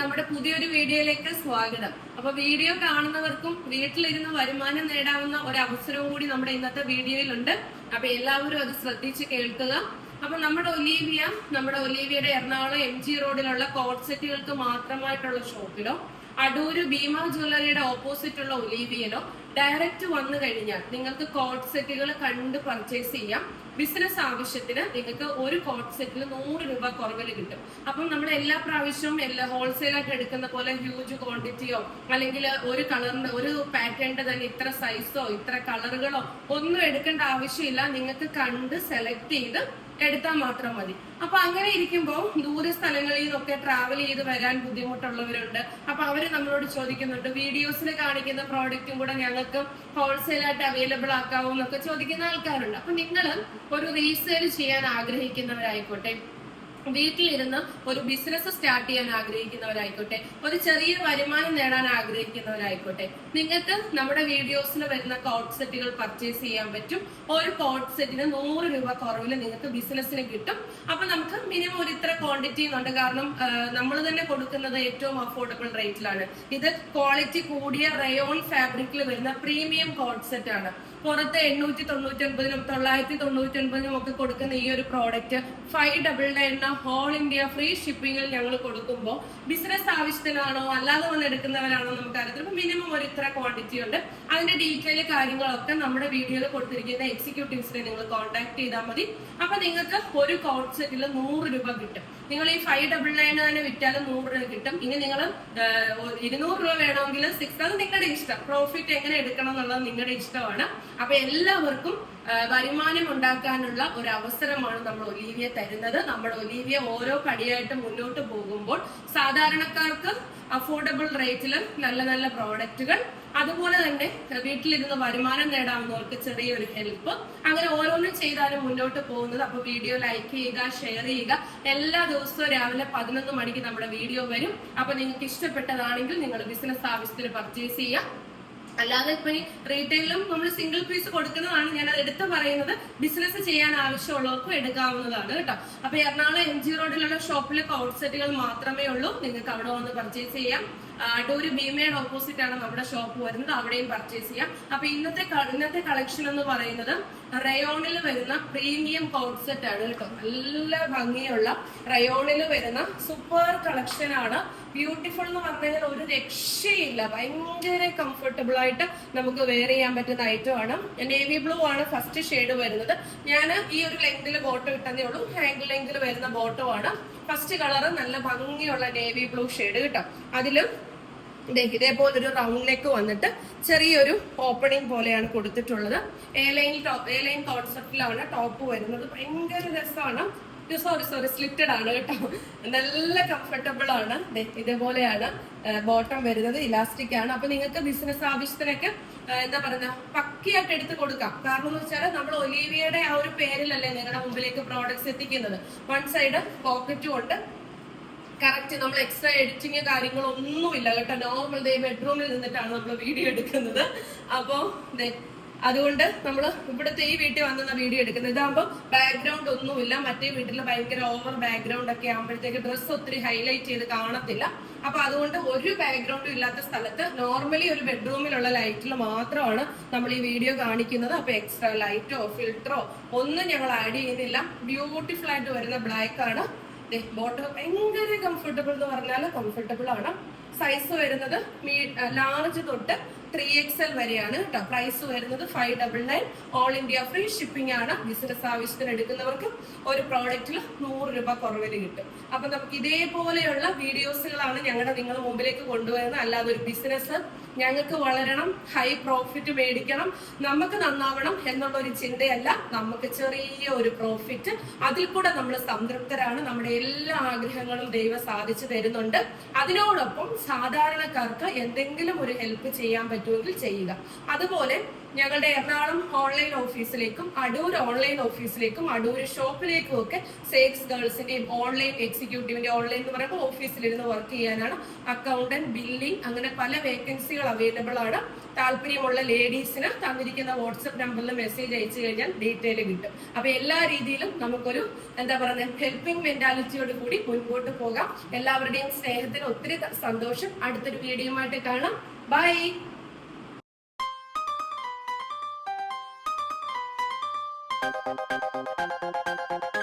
നമ്മുടെ പുതിയൊരു വീഡിയോയിലേക്ക് സ്വാഗതം. അപ്പൊ വീഡിയോ കാണുന്നവർക്കും വീട്ടിലിരുന്ന് വരുമാനം നേടാവുന്ന ഒരു അവസരവും കൂടി നമ്മുടെ ഇന്നത്തെ വീഡിയോയിലുണ്ട്. അപ്പൊ എല്ലാവരും അത് ശ്രദ്ധിച്ച് കേൾക്കുക. അപ്പൊ നമ്മുടെ ഒലീവിയ നമ്മുടെ ഒലീവിയയുടെ എറണാകുളം എം ജി റോഡിലുള്ള കോട്ട് സെറ്റുകൾക്ക് മാത്രമായിട്ടുള്ള ഷോപ്പിലോ അടൂര് ഭീമ ജ്വല്ലറിയുടെ ഓപ്പോസിറ്റ് ഉള്ള ഒലീവിയയിലോ ഡയറക്റ്റ് വന്നു കഴിഞ്ഞാൽ നിങ്ങൾക്ക് കോട്ട് സെറ്റുകൾ കണ്ട് പർച്ചേസ് ചെയ്യാം. ബിസിനസ് ആവശ്യത്തിന് നിങ്ങൾക്ക് ഒരു കോട്ട് സെറ്റിൽ നൂറ് രൂപ കുറവിൽ കിട്ടും. അപ്പം നമ്മൾ എല്ലാ പ്രാവശ്യവും എല്ലാ ഹോൾസെയിൽ ആയിട്ട് എടുക്കുന്ന പോലെ ഹ്യൂജ് ക്വാണ്ടിറ്റിയോ അല്ലെങ്കിൽ ഒരു കളറിന്റെ ഒരു പാറ്റേണിന്റെ തന്നെ ഇത്ര സൈസോ ഇത്ര കളറുകളോ ഒന്നും എടുക്കേണ്ട ആവശ്യമില്ല. നിങ്ങൾക്ക് കണ്ട് സെലക്ട് ചെയ്ത് എടുത്താൽ മാത്രം മതി. അപ്പൊ അങ്ങനെ ഇരിക്കുമ്പോൾ ദൂര സ്ഥലങ്ങളിൽ നിന്നൊക്കെ ട്രാവൽ ചെയ്ത് വരാൻ ബുദ്ധിമുട്ടുള്ളവരുണ്ട്. അപ്പൊ നമ്മളോട് ചോദിക്കുന്നുണ്ട്. വീഡിയോസിൽ കാണിക്കുന്ന പ്രോഡക്റ്റും കൂടെ ഞങ്ങൾക്ക് ഹോൾസെയിൽ ആയിട്ട് അവൈലബിൾ ആക്കാവോ എന്നൊക്കെ ചോദിക്കുന്ന ആൾക്കാരുണ്ട്. അപ്പൊ നിങ്ങൾ ഒരു റീസെയിൽ ചെയ്യാൻ ആഗ്രഹിക്കുന്നവരായിക്കോട്ടെ. വീട്ടിലിരുന്ന് ഒരു ബിസിനസ് സ്റ്റാർട്ട് ചെയ്യാൻ ആഗ്രഹിക്കുന്നവരായിക്കോട്ടെ ഒരു ചെറിയ വരുമാനം നേടാൻ ആഗ്രഹിക്കുന്നവരായിക്കോട്ടെ നിങ്ങൾക്ക് നമ്മുടെ വീഡിയോസിന് വരുന്ന കോട്ട് സെറ്റുകൾ പർച്ചേസ് ചെയ്യാൻ പറ്റും. ഒരു കോട്ട് സെറ്റിന് നൂറ് രൂപ കുറവിൽ നിങ്ങൾക്ക് ബിസിനസ്സിന് കിട്ടും. അപ്പൊ നമുക്ക് മിനിമം ഒരു ഇത്ര ക്വാണ്ടിറ്റി ഉണ്ട്. കാരണം നമ്മൾ തന്നെ കൊടുക്കുന്നത് ഏറ്റവും അഫോർഡബിൾ റേറ്റിലാണ് ഇത് ക്വാളിറ്റി കൂടിയ റയോൺ ഫാബ്രിക്കിൽ വരുന്ന പ്രീമിയം കോട്ട് സെറ്റ് ആണ്. പുറത്ത് എണ്ണൂറ്റി തൊണ്ണൂറ്റി ഒൻപതിനും തൊള്ളായിരത്തി തൊണ്ണൂറ്റി ഒൻപതിനും ഒക്കെ കൊടുക്കുന്ന ഈ ഒരു product five double nine whole India free ഷിപ്പിംഗിൽ ഞങ്ങൾ കൊടുക്കുമ്പോൾ ബിസിനസ് ആവശ്യത്തിനാണോ അല്ലാതെ വന്ന് എടുക്കുന്നവരാണോ നമുക്ക് അറിയത്തില്ല. മിനിമം ഒരു ഇത്ര ക്വാണ്ടിറ്റി ഉണ്ട്. അതിന്റെ ഡീറ്റെയിൽ കാര്യങ്ങളൊക്കെ നമ്മുടെ വീഡിയോയിൽ കൊടുത്തിരിക്കുന്ന എക്സിക്യൂട്ടീവ്സിനെ നിങ്ങൾ കോൺടാക്ട് ചെയ്താൽ മതി. അപ്പൊ നിങ്ങൾക്ക് ഒരു കോട്ട് സെറ്റിൽ നൂറ് രൂപ കിട്ടും. നിങ്ങൾ ഈ ഫൈവ് ഡബിൾ നയൻ തന്നെ വിറ്റാലും നൂറ് രൂപ കിട്ടും. ഇനി നിങ്ങൾ ഇരുന്നൂറ് രൂപ വേണമെങ്കിൽ സിക്സ് അത് നിങ്ങളുടെ ഇഷ്ടം. പ്രോഫിറ്റ് എങ്ങനെ എടുക്കണം എന്നുള്ളത് നിങ്ങളുടെ ഇഷ്ടമാണ്. അപ്പൊ എല്ലാവർക്കും വരുമാനം ഉണ്ടാക്കാനുള്ള ഒരു അവസരമാണ് നമ്മൾ ഒലീവിയ തരുന്നത്. നമ്മൾ ഒലീവിയ ഓരോ പടിയായിട്ട് മുന്നോട്ട് പോകുമ്പോൾ സാധാരണക്കാർക്ക് അഫോർഡബിൾ റേറ്റിൽ നല്ല നല്ല പ്രോഡക്റ്റുകൾ അതുപോലെ തന്നെ വീട്ടിലിരുന്ന് വരുമാനം നേടാവുന്നവർക്ക് ചെറിയൊരു ഹെൽപ്പ് അങ്ങനെ ഓരോന്നും ചെയ്താലും മുന്നോട്ട് പോകുന്നത്. അപ്പൊ വീഡിയോ ലൈക്ക് ചെയ്യുക ഷെയർ ചെയ്യുക. എല്ലാ ദിവസവും രാവിലെ പതിനൊന്ന് മണിക്ക് നമ്മുടെ വീഡിയോ വരും. അപ്പൊ നിങ്ങൾക്ക് ഇഷ്ടപ്പെട്ടതാണെങ്കിൽ നിങ്ങൾ ബിസിനസ് ആവശ്യത്തിന് പർച്ചേസ് ചെയ്യാം. അല്ലാതെ ഇപ്പൊ ഈ റീറ്റെയിലും നമ്മൾ സിംഗിൾ പീസ് കൊടുക്കുന്നതാണ് ഞാൻ അത് എടുത്തു പറയുന്നത്. ബിസിനസ് ചെയ്യാൻ ആവശ്യമുള്ളവർക്കും എടുക്കാവുന്നതാണ് കേട്ടോ. അപ്പൊ എറണാകുളം എം ജി റോഡിലുള്ള ഷോപ്പിലെ കൗൺസെറ്റുകൾ മാത്രമേ ഉള്ളൂ. നിങ്ങൾക്ക് അവിടെ വന്ന് പർച്ചേസ് ചെയ്യാം. അടൂര് ഭീമയുടെ ഓപ്പോസിറ്റ് ആണ് നമ്മുടെ ഷോപ്പ് വരുന്നത്. അവിടെയും പർച്ചേസ് ചെയ്യാം. അപ്പൊ ഇന്നത്തെ ഇന്നത്തെ കളക്ഷൻ എന്ന് പറയുന്നത് റയോണിൽ വരുന്ന പ്രീമിയം കോൺസെപ്റ്റ് ആണ് കേട്ടോ. നല്ല ഭംഗിയുള്ള റയോണിൽ വരുന്ന സൂപ്പർ കളക്ഷൻ ആണ്. ബ്യൂട്ടിഫുൾ എന്ന് പറഞ്ഞാൽ ഒരു രക്ഷയില്ല. ഭയങ്കര കംഫർട്ടബിൾ ആയിട്ട് നമുക്ക് വെയർ ചെയ്യാൻ പറ്റുന്ന ഐറ്റം ആണ്. നേവി ബ്ലൂ ആണ് ഫസ്റ്റ് ഷെയ്ഡ് വരുന്നത്. ഞാൻ ഈ ഒരു ലെങ്തിൽ ബോട്ടം ഇട്ടതേ ഉള്ളൂ. ഹാങ്കിൾ ലെങ്തിൽ വരുന്ന ബോട്ടം ആണ്. ഫസ്റ്റ് കളർ നല്ല ഭംഗിയുള്ള നേവി ബ്ലൂ ഷെയ്ഡ് കിട്ടും. അതിലും ദേ ഇതേപോലെ ഒരു റൗണ്ട് നെക്ക് വന്നിട്ട് ചെറിയൊരു ഓപ്പണിംഗ് പോലെയാണ് കൊടുത്തിട്ടുള്ളത്. എ ടോപ്പ് എ ലൈൻ കോൺസെപ്റ്റിലാണ് ടോപ്പ് വരുന്നത്. ഭയങ്കര രസമാണ്. സോറി സോറി സ്ലിറ്റഡ് ആണ് കേട്ടോ. നല്ല കംഫർട്ടബിൾ ആണ്. ഇതേപോലെയാണ് ബോട്ടം വരുന്നത്. ഇലാസ്റ്റിക് ആണ്. അപ്പൊ നിങ്ങൾക്ക് ബിസിനസ് ആവശ്യത്തിനൊക്കെ എന്താ പറയുക പക്കിയായിട്ട് എടുത്ത് കൊടുക്കാം. കാരണം എന്ന് വെച്ചാൽ നമ്മൾ ഒലീവിയയുടെ ആ ഒരു പേരിലല്ലേ നിങ്ങളുടെ മുമ്പിലേക്ക് പ്രോഡക്ട്സ് എത്തിക്കുന്നത്. വൺ സൈഡ് പോക്കറ്റും ഉണ്ട്. കറക്റ്റ് നമ്മൾ എക്സ്ട്രാ എഡിറ്റിങ് കാര്യങ്ങളൊന്നുമില്ല കേട്ടോ. നോർമൽ ദേ ബെഡ്റൂമിൽ നിന്നിട്ടാണ് നമ്മൾ വീഡിയോ എടുക്കുന്നത്. അപ്പോ ദേ അതുകൊണ്ട് നമ്മൾ ഇവിടുത്തെ ഈ വീട്ടിൽ വന്ന വീഡിയോ എടുക്കുന്നത്. ഇതാകുമ്പോൾ ബാക്ക്ഗ്രൗണ്ട് ഒന്നുമില്ല. മറ്റേ വീട്ടിൽ ഭയങ്കര ഓവർ ബാക്ക്ഗ്രൗണ്ട് ഒക്കെ ആകുമ്പോഴത്തേക്ക് ഡ്രസ്സ് ഒത്തിരി ഹൈലൈറ്റ് ചെയ്ത് കാണത്തില്ല. അപ്പൊ അതുകൊണ്ട് ഒരു ബാക്ക്ഗ്രൗണ്ടും ഇല്ലാത്ത സ്ഥലത്ത് നോർമലി ഒരു ബെഡ്റൂമിലുള്ള ലൈറ്റിൽ മാത്രമാണ് നമ്മൾ ഈ വീഡിയോ കാണിക്കുന്നത്. അപ്പൊ എക്സ്ട്രാ ലൈറ്റോ ഫിൽറ്ററോ ഒന്നും ഞങ്ങൾ ആഡ് ചെയ്യുന്നില്ല. ബ്യൂട്ടിഫുൾ ആയിട്ട് വരുന്ന ബ്ലാക്ക് ആണ്. ബോട്ടം ഭയങ്കര കംഫർട്ടബിൾ എന്ന് പറഞ്ഞാൽ കംഫർട്ടബിൾ ആണ്. സൈസ് വരുന്നത് ലാർജ് തൊട്ട് ത്രീ എക്സ് എൽ വരെയാണ് കേട്ടോ പ്രൈസ് വരുന്നത് five double nine all India free shipping ആണ്. ബിസിനസ് ആവശ്യത്തിന് എടുക്കുന്നവർക്ക് ഒരു പ്രോഡക്റ്റിൽ നൂറ് രൂപ കുറവിന് കിട്ടും. അപ്പൊ നമുക്ക് ഇതേപോലെയുള്ള വീഡിയോസുകളാണ് ഞങ്ങളുടെ നിങ്ങൾ മുമ്പിലേക്ക് കൊണ്ടുവരുന്നത്. അല്ലാതെ ഒരു ബിസിനസ് ഞങ്ങൾക്ക് വളരണം ഹൈ പ്രോഫിറ്റ് മേടിക്കണം നമുക്ക് നന്നാവണം എന്നുള്ള ഒരു ചിന്തയല്ല. നമുക്ക് ചെറിയ ഒരു പ്രോഫിറ്റ് അതിൽ കൂടെ നമ്മൾ സംതൃപ്തരാണ്. നമ്മുടെ എല്ലാ ആഗ്രഹങ്ങളും ദൈവം സാധിച്ചു തരുന്നുണ്ട്. അതിനോടൊപ്പം സാധാരണക്കാർക്ക് എന്തെങ്കിലും ഒരു ഹെൽപ്പ് ചെയ്യാൻ പറ്റും. പറ്റുമെങ്കിൽ ചെയ്യുക. അതുപോലെ ഞങ്ങളുടെ എറണാകുളം ഓൺലൈൻ ഓഫീസിലേക്കും അടൂർ ഓൺലൈൻ ഓഫീസിലേക്കും അടൂർ ഷോപ്പിലേക്കും ഒക്കെ സേക്സ് ഗേൾസിന്റെയും ഓൺലൈൻ എക്സിക്യൂട്ടീവിന്റെ ഓൺലൈൻ എന്ന് പറയുമ്പോൾ ഓഫീസിലിരുന്ന് വർക്ക് ചെയ്യാനാണ്. അക്കൗണ്ടന്റ് ബില്ലിംഗ് അങ്ങനെ പല വേക്കൻസികൾ അവൈലബിൾ ആണ്. താല്പര്യമുള്ള ലേഡീസിന് തന്നിരിക്കുന്ന വാട്സപ്പ് നമ്പറിൽ മെസ്സേജ് അയച്ചു കഴിഞ്ഞാൽ ഡീറ്റെയിൽ കിട്ടും. അപ്പൊ എല്ലാ രീതിയിലും നമുക്കൊരു എന്താ പറയുക ഹെൽപ്പിംഗ് മെന്റാലിറ്റിയോട് കൂടി മുൻപോട്ട് പോകാം. എല്ലാവരുടെയും സ്നേഹത്തിന് ഒത്തിരി സന്തോഷം. അടുത്തൊരു വീഡിയോയുമായിട്ട് കാണാം. ബൈ フフフフフ。